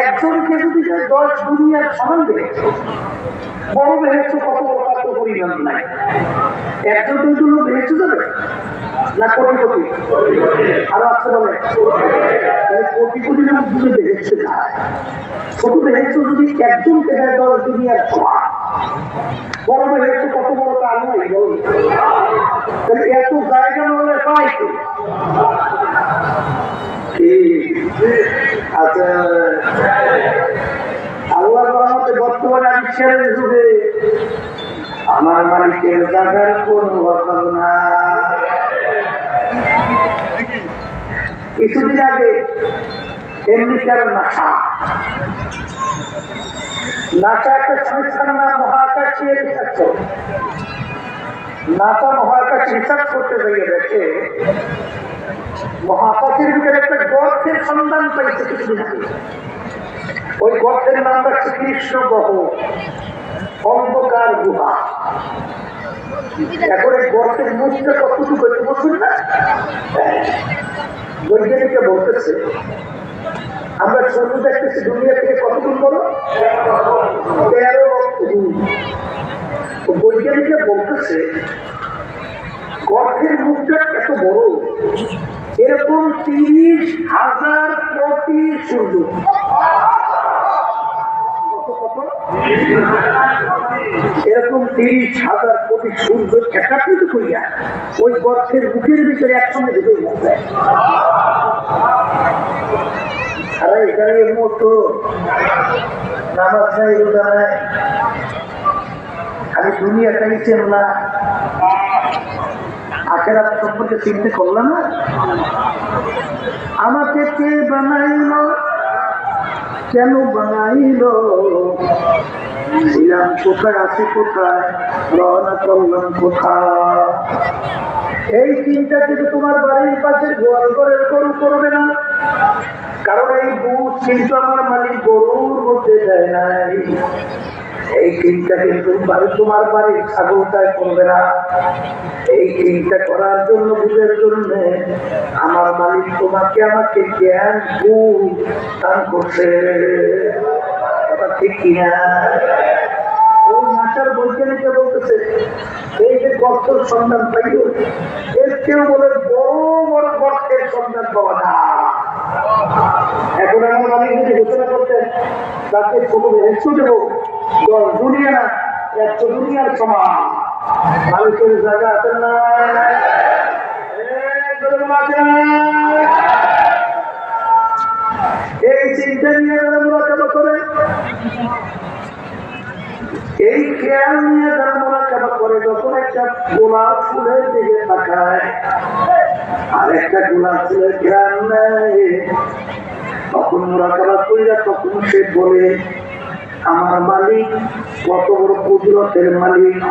একজনকে যদি দশ দুনিয়ার সমান দেবে বড় বেহেছে কত কত পরিমাণ নাই। জন্য না কোটি কোটি আরও আছে বলে? কোটি কোটি লোক যদি বেহেছে বেহেছে যদি দশ দুনিয়ার সমান। বড় বেহেছে কত বড় নয় বলুন তাহলে এত জায়গা হলে পাই আচ্ছা ছেড়ে যুগে আমার মালিকের জায়গার কোন অভাব না কিছুদিন আগে আমেরিকার নাসা? নাসা একটা সংস্থার নাম মহাকাশীয় রিসার্চ নাসা মহাকাশ রিসার্চ করতে গিয়ে দেখে মহাকাশের ভিতরে একটা গর্তের সন্ধান পাইছে কিছুদিন আগে। ওই গর্তের নাম রাখছে কৃষ্ণ গহ অন্ধকার গুহা এখন এই গর্তের মুখটা কতটুকু হয়েছে বুঝুন না বৈজ্ঞানিকরা বলতেছে, আমরা ছোট দেখতেছি দুনিয়া থেকে কতটুকু বলো তেরো লক্ষ দূর। বলতেছে, গর্তের মুখটা এত বড়, এরকম তিরিশ হাজার কোটি সূর্য? এরকম তিরিশ হাজার কোটি সূর্য একাত্রিত করিয়া ওই গর্তের মুখের ভিতরে একসঙ্গে ঢুকে আরে এখানে সম্পর্কে করলাম না। আমাকে কে বানাইল? কেন বানাইল? ছিলাম কোথায়, আছে কোথায়? করলাম কোথায়? এই চিন্তা কিন্তু তোমার বাড়ির পাশে গোয়াল করে গরু করবে না। কারণ এই দুধ কিন্তু আমার মালিক গরুর মধ্যে দেয় নাই। এই চিন্তা কিন্তু তোমার বাড়ির ছাগলটায় করবে না। এই চিন্তা করার জন্য, বুঝের জন্য আমার মালিক তোমাকে আমাকে জ্ঞান, গুণ দান করছে। ঠিক কিনা? ওই বৈজ্ঞানিকরা বলতেছে, এই যে সন্ধান কেউ বলে বড় বড় সন্ধান এখন আমার যদি ঘোষণা করতেন, তাকে ছোট দেবো দশ দুনিয়া না একশো দুনিয়ার সমান মালিকের জায়গা আছে না? এই চিন্তা নিয়ে যারা মোলাকাবা করে, এই খেয়াল নিয়ে যারা মোলাকাবা করে, যখন একটা গোলাপ ফুলের দিকে তাকায় আর একটা গোলাপ ফুলের খেয়াল নেয়, তখন মোলাকাবা করিয়া তখন সে বলে আমার মালিক, কত বড় কুদরতের মালিক।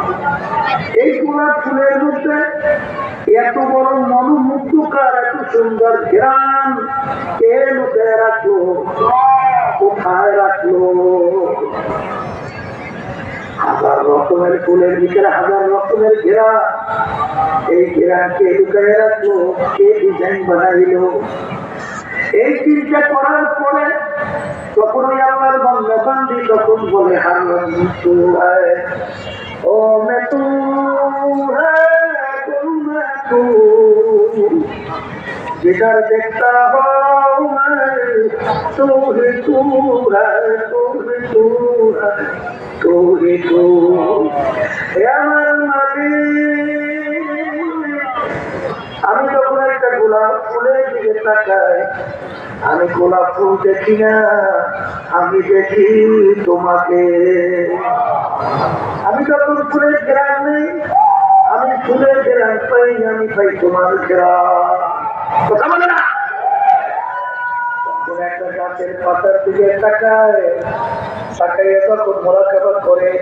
এই গোলাপ ফুলের মধ্যে এত বড় মনোমুগ্ধকার, এত সুন্দর ঘ্রাণ কে লুকিয়ে রাখল। কোথায় রাখল? হাজার রকমের ফুলের ভিতরে হাজার রকমের ঘেরা। এই ঘেরা কে লুকিয়ে রাখল? কে ডিজাইন বানাইলো? এই চিন্তা করার পরে তখন ওই আমার বাংলা বান্দি তখন বলে হারাম তু হ্যায় ও মে তু হ্যায় তুম মে তু जिधर देखता हो मैं तू ही तू है तू ही तू है तू ही तू हे আমার মালিক আমি যখন একটা গোলাপ ফুলের দিকে তাকাই আমি গোলাপ ফুল দেখি না, আমি দেখি তোমাকে। আমি যখন ফুলের গ্রাম নেই, আমি ফুলের গ্রাম পাই, আমি পাই তোমার গ্রাম। একটা গাছের পাতার দিকে তাকায়, তাকাইয়া তখন মোলাকাবা করে।